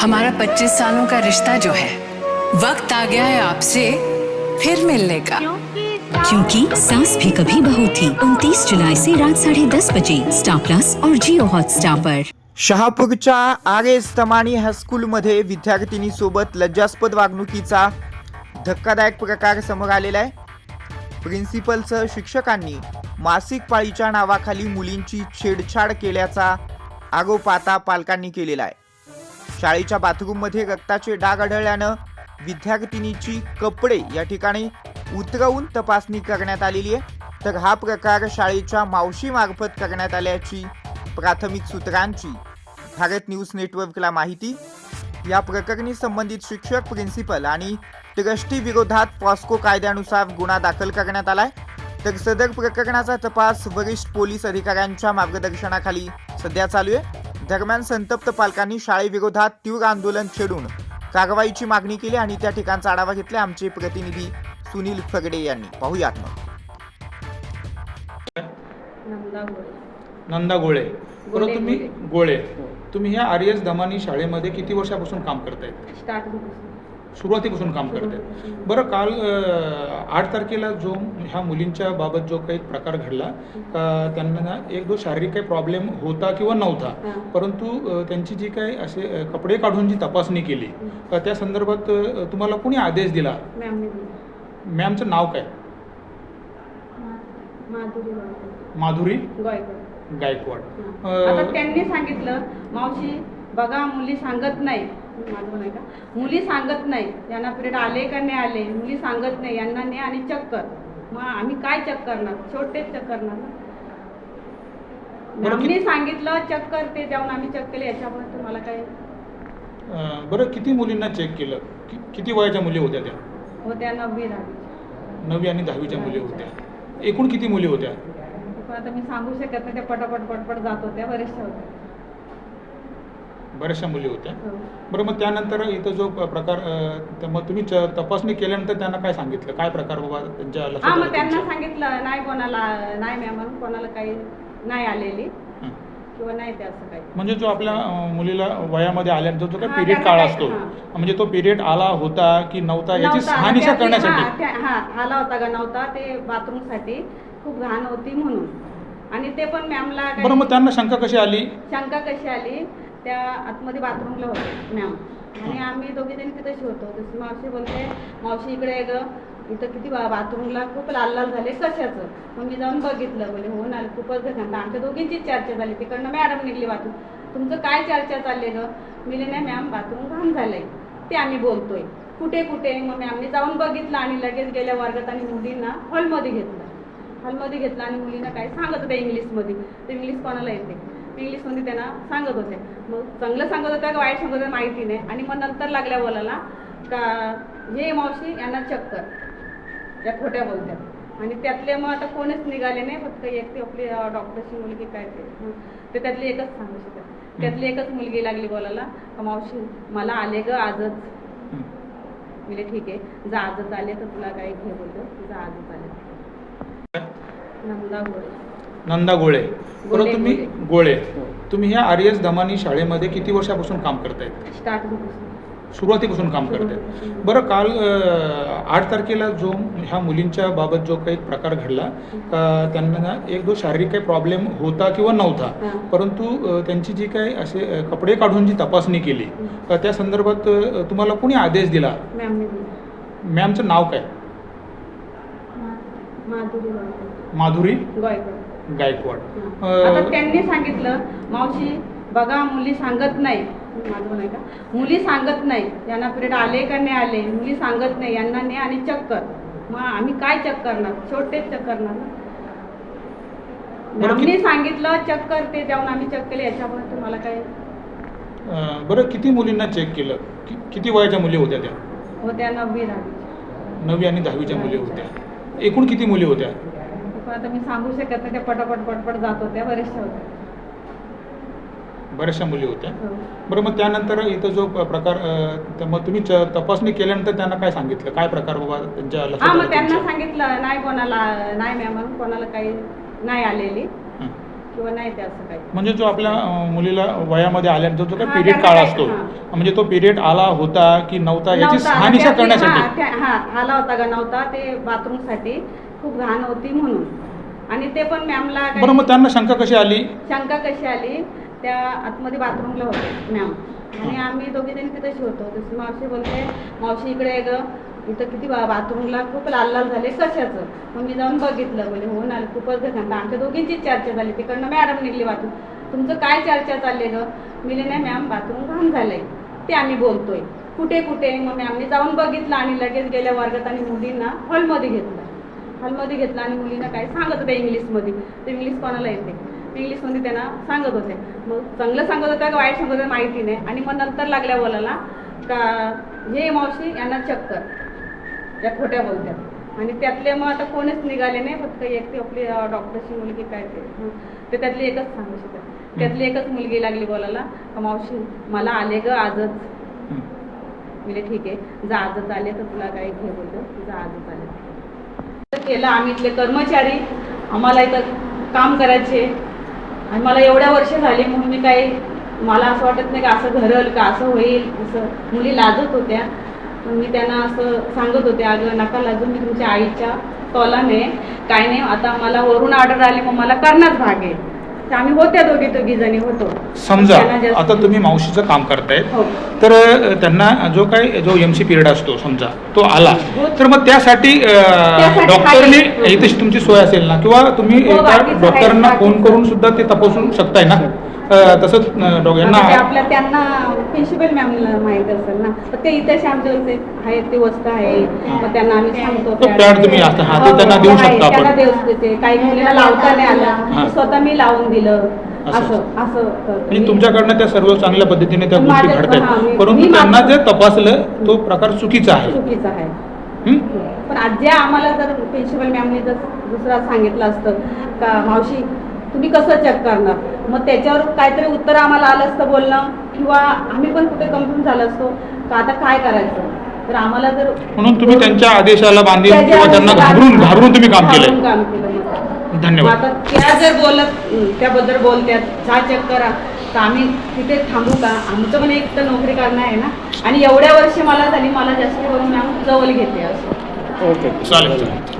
हमारा 25 सालों का रिश्ता जो है वक्त आ गया है आपसे फिर मिलने का। क्योंकि सास भी कभी बहू थी उनतीस जुलाई से रात साढ़े दस बजे स्टार प्लस और जियो हॉटस्टार पर। शहापूरच्या आर एस तमाणी हायस्कूलमध्ये विद्यार्थिनीसोबत लज्जास्पद वागणुकीचा धक्कादायक प्रकार समोर आलेला आहे. प्रिन्सिपलसह शिक्षकांनी मासिक पाळीच्या नावाखाली मुलींची छेडछाड केल्याचा आरोप आता पालकांनी केलेला आहे. शाळेच्या बाथरूममध्ये रक्ताचे डाग आढळल्यानं विद्यार्थिनीची कपडे या ठिकाणी उतरवून तपासणी करण्यात आलेली आहे. तर हा प्रकार शाळेच्या मावशीमार्फत करण्यात आल्याची प्राथमिक सूत्रांची भारत न्यूज नेटवर्कला माहिती. या प्रकरणी संबंधित शिक्षक प्रिन्सिपल आणि ट्रस्टी विरोधात पॉस्को कायद्यानुसार गुन्हा दाखल करण्यात आलाय. तर सदर प्रकरणाचा तपास वरिष्ठ पोलीस अधिकाऱ्यांच्या मार्गदर्शनाखाली सध्या चालू आहे. दरम्यान संतप्त पालकांनी शाळेविरोधात तीव्र आंदोलन छेडून कारवाईची मागणी केली आणि त्या ठिकाणचा आढावा घेतला आमचे प्रतिनिधी सुनील फगडे यांनी. पाहूयात मग. नंदा गोळे. बरं तुम्ही गोळे. तुम्ही ह्या आर एस दमानी शाळेमध्ये किती वर्षापासून काम करतायत सुरुवातीपासून काम करतायत बरं काल आठ तारखेला जो ह्या मुलींच्या बाबत जो काही प्रकार घडला त्यांना ना एक दो शारीरिक काही प्रॉब्लेम होता किंवा नव्हता. परंतु त्यांची जी काही असे कपडे काढून जी तपासणी केली त्या संदर्भात तुम्हाला कोणी आदेश दिला? मॅमचं नाव काय? माधुरी गायकवाड. त्यांनी सांगितलं मावशी बघा मुली सांगत नाही. माझं नाही का मुली सांगत नाही. यांना पिरियड आले का नाही आले? मुली सांगत नाही. यांना नाही आणि चक्कर. मग आम्ही काय चेक करणार? छोटेच चेक करणार ना? आम्ही सांगितलं चक्कर ते जाऊन आम्ही चेक केले. याच्यामुळे तुम्हाला काय? बरं किती मुलींना चेक केलं? कि- किती वयाच्या मुली होत्या त्या? होत्या नववी दहावी. नववी आणि दहावीच्या मुली होत्या. एकूण किती मुली होत्या? पण आता मी सांगू शकत नाही. त्या पटापट पटपट जात होत्या बरेचशा होत्या. बऱ्याचशा मुली होत्या हो. बरं मग त्यानंतर इथं जो प्रकार मग तुम्ही तपासणी केल्यानंतर त्यांना काय सांगितलं काय प्रकार बाबा त्यांच्या हा मग त्यांना? सांगितलं नाही कोणाला नाही मॅम कोणाला काही नाही आलेली. किंवा नाही ते असं काही म्हणजे जो आपल्या मुलीला वयामध्ये आल्यानंतर जो काही पिरियड काळ असतो. म्हणजे तो पिरियड आला होता की नव्हता याची. शहानिशा त्यातली- करण्यासाठी हा, आला होता का नव्हता ते बाथरूमसाठी खूप घाण होती म्हणून आणि ते पण मॅमला बरं मग त्यांना शंका कशी आली शंका कशी आली त्या आतमध्ये बाथरूमला होते मॅम आणि आम्ही दोघी जणी तिथेच होतो तशी मावशी बोलते मावशी इकडे आहे ग. इथं किती बा बाथरूमला खूप लाल लाल झाले. कशाचं? मग मी जाऊन बघितलं. बोले हो ना खूपच घटना आमच्या दोघींची चर्चा झाली. तिकडनं मॅडम निघली बाथरूम. तुमचं काय चर्चा चालली ग? मिले नाही मॅम बाथरूम घाण झालंय. ते आम्ही बोलतोय. कुठे कुठे? मग मॅमने जाऊन बघितलं आणि लगेच गेल्या वर्गात आणि मुलींना हॉलमध्ये घेतलं. हॉलमध्ये घेतलं आणि मुलींना काय सांगत होत्या इंग्लिशमध्ये ते इंग्लिश कोणाला येते? इंग्लिशमध्ये त्यांना सांगत होते. मग चांगलं सांगत होत्या का वाईट सांगत होत्या माहिती नाही. आणि मग नंतर लागल्या बोलायला का हे मावशी यांना चक्कर. या खोट्या बोलत्यात. आणि त्यातले मग आता कोणीच निघाले नाही. फक्त एक ती आपली डॉक्टरची मुलगी काय ते. ते त्यातली एकच सांगू शकत. त्यातली एकच मुलगी लागली बोलायला. का मावशी मला आले ग आजच. म्हणजे ठीक आहे. जा आजच आले तर तुला काही घे बोलतो. जा आजच आले. नंदा बोल नंदा गोळे. बरं तुम्ही गोळे. गोळे. तुम्ही ह्या आर एस दमानी शाळेमध्ये किती वर्षापासून काम करतायत? सुरुवातीपासून काम करतायत. बरं काल आठ तारखेला जो ह्या मुलींच्या बाबत जो काही प्रकार घडला का त्यांना ना एक दो शारीरिक काही प्रॉब्लेम होता किंवा नव्हता. हां. परंतु त्यांची जी काही असे कपडे काढून जी तपासणी केली त्या संदर्भात तुम्हाला कोणी आदेश दिला? मॅमचं नाव काय? माधुरी गायकवाड. आता त्यांनी सांगितलं मावशी बघा मुली सांगत नाही. माझं नाही का? मुली सांगत नाही. यांना पिरियड आले का नाही आले? मुली सांगत नाही. यांना नाही आणि चेक कर मग आम्ही काय चेक करणार? छोटेच चेक करणार आम्ही सांगितलं चेक करते जाऊन आम्ही चेक केले याच्यामुळे तुम्हाला काय? बरं किती मुलींना चेक केलं? कि- किती वयाच्या मुली होत्या त्या? होत्या नववी दहावी नववी आणि दहावीच्या मुली होत्या. एकूण किती मुली होत्या? पण आता मी सांगू शकत नाही त्या पटापट पटपट जात होत्या बऱ्याचशा होत्या बऱ्याचशा मुली होत्या हो. बरं मग त्यानंतर इथं जो प्रकार अ, मग तुम्ही च- तपासणी केल्यानंतर त्यांना काय सांगितलं काय प्रकार बाबा त्यांच्या हा मग त्यांना तुमच्या? सांगितलं नाही कोणाला नाही मॅम कोणाला काही नाही आलेली हं. किंवा नाही ते असं काही म्हणजे जो आपल्या अ, मुलीला वयामध्ये आल्यानंतर जो काही हा, पिरियड काळ असतो. म्हणजे तो पिरियड आला होता की नव्हता याची नव्हता. शहानिशा त्यातली- करण्यासाठी हा, त्या- हा आला होता का नव्हता ते बाथरूमसाठी खूप घाण होती म्हणून. आणि ते पण मॅमला काही- बरं मग त्यांना शंका कशी आली? शंका कशी आली? त्या आतमध्ये बाथरूमला होते मॅम आणि आम्ही दोघी जणी तिथेच होतो तशी मावशी बोलते मावशी इकडे आहे ग. इथं किती बा बाथरूमला खूप लाल लाल झाले. कशाचं? मग मी जाऊन बघितलं. म्हणजे हो ना खूपच घटना आमच्या दोघींची चर्चा झाली. तिकडनं मॅडम निघली बाथरूम तुमचं काय चर्चा चालली ग? मिले नाही मॅम बाथरूम घाण झालंय. ते आम्ही बोलतोय. कुठे कुठे मग मॅमने जाऊन बघितलं आणि लगेच गेल्या वर्गात आणि मुलींना हॉलमध्ये घेतलं. हॉलमध्ये घेतलं आणि मुलींना काय सांगत होत्या इंग्लिशमध्ये. ते इंग्लिश कोणाला येते? इंग्लिशमध्ये त्यांना सांगत होते. मग चांगलं सांगत होत्या का वाईट सांगत होत्या माहिती नाही. आणि मग नंतर लागल्या बोलायला का हे मावशी यांना चक्कर. या खोट्या बोलत्यात. आणि त्यातले मग आता कोणीच निघाले नाही. फक्त एक ती आपली डॉक्टरची मुलगी काय ते. ते त्यातली एकच सांगू शकत. त्यातली एकच मुलगी लागली बोलायला. का मावशी मला आले ग आजच. म्हणजे ठीक आहे. जा आजच आले तर तुला काही घे बोलतो? जा आजच आले. केलं आम्ही इथले कर्मचारी आम्हाला इथं काम करायचे. आणि मला एवढ्या वर्ष झाली म्हणून मी काही मला असं वाटत नाही का असं घरल का असं होईल असं मुली लाजत होत्या. मी त्यांना असं सांगत होते अगं नका लाजून मी तुमच्या आईच्या तोलाने. काय नाही आता मला वरून ऑर्डर आली मग मला करणंच भाग आहे. तर आम्ही होत्या दोघी दोघी जणी होतो. समजा आता तुम्ही मावशीचं काम करतायत. हो. तर त्यांना जो काही जो एम सी पिरियड असतो समजा तो आला. हो. तर मग त्यासाठी डॉक्टरने तुमची सोय असेल ना? किंवा तुम्ही हो, डॉक्टरांना आहे, फोन. करून सुद्धा ते तपासू शकताय ना? अ, तसंच अ, डॉ- यांना आता ते आपल्या त्यांना प्रिन्सिपल मॅमला माहीत असेल ना तर ते इथे आमच्या इथे आहेत ते वस्तू आहे मग त्यांना आम्ही सांगतो तो pad तुम्ही आता- हा, ते हो, त्यांना हो, देऊ आहे. शकता आपण. त्यांना देऊ देते काही मुलीला लावता नाही हा. आला स्वतः मी लावून दिलं असं. असं असं करतो म्हणजे. तुमच्याकडनं त्या सर्व चांगल्या पद्धतीने त्या गोष्टी माझ्या- हा, मी- परंतु मी त्यांना माझं- जे तपासलं तो प्रकार चुकीचा आहे चुकीचं आहे हं? पण आज ज्या आम्हाला जर प्रिन्सिपल मॅमने जर दुसरा सांगितलं असतं का मावशी तुम्ही कसं चेक करणार मग त्याच्यावर काहीतरी उत्तर आम्हाला आलं असतं बोलणं किंवा आम्ही पण कुठे कन्फ्युज झालो असतो का आता काय करायचं? तर आम्हाला जर म्हणून तुम्ही त्यांच्या आदेशाला बांधील किंवा त्यांना घाबरून घाबरून तुम्ही काम केलं मग. मग धन्यवाद. आता त्या जर बोलत त्याबद्दल बोलत्यात जा चेक करा. तर आम्ही तिथे थांबू का? आमचं पण एक तर नोकरी करणं आहे ना? आणि एवढ्या वर्ष मला झाली मला जास्त करून मॅम जवळ घेते असं. ओके. चालेल चालेल.